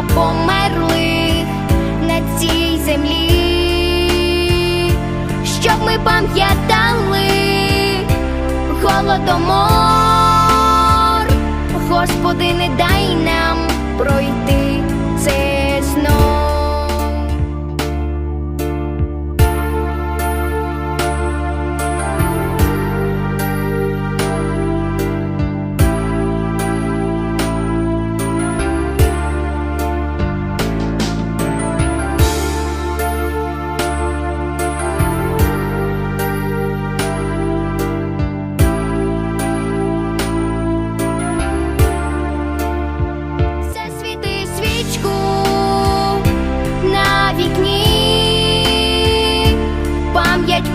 про померлих на цій землі, щоб ми пам'ятали голодомор, Господи, не дай нам пройти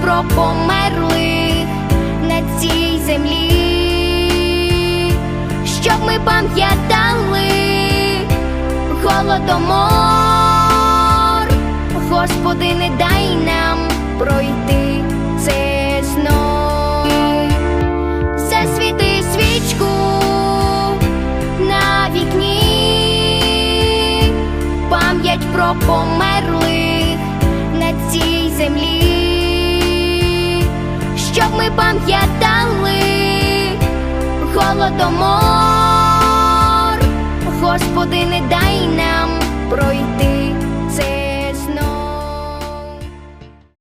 про померлих на цій землі, щоб ми пам'ятали голодомор, Господи, не дай нам пройти це знов. Засвіти свічку на вікні, пам'ять про померлих пам'ятали голодомор,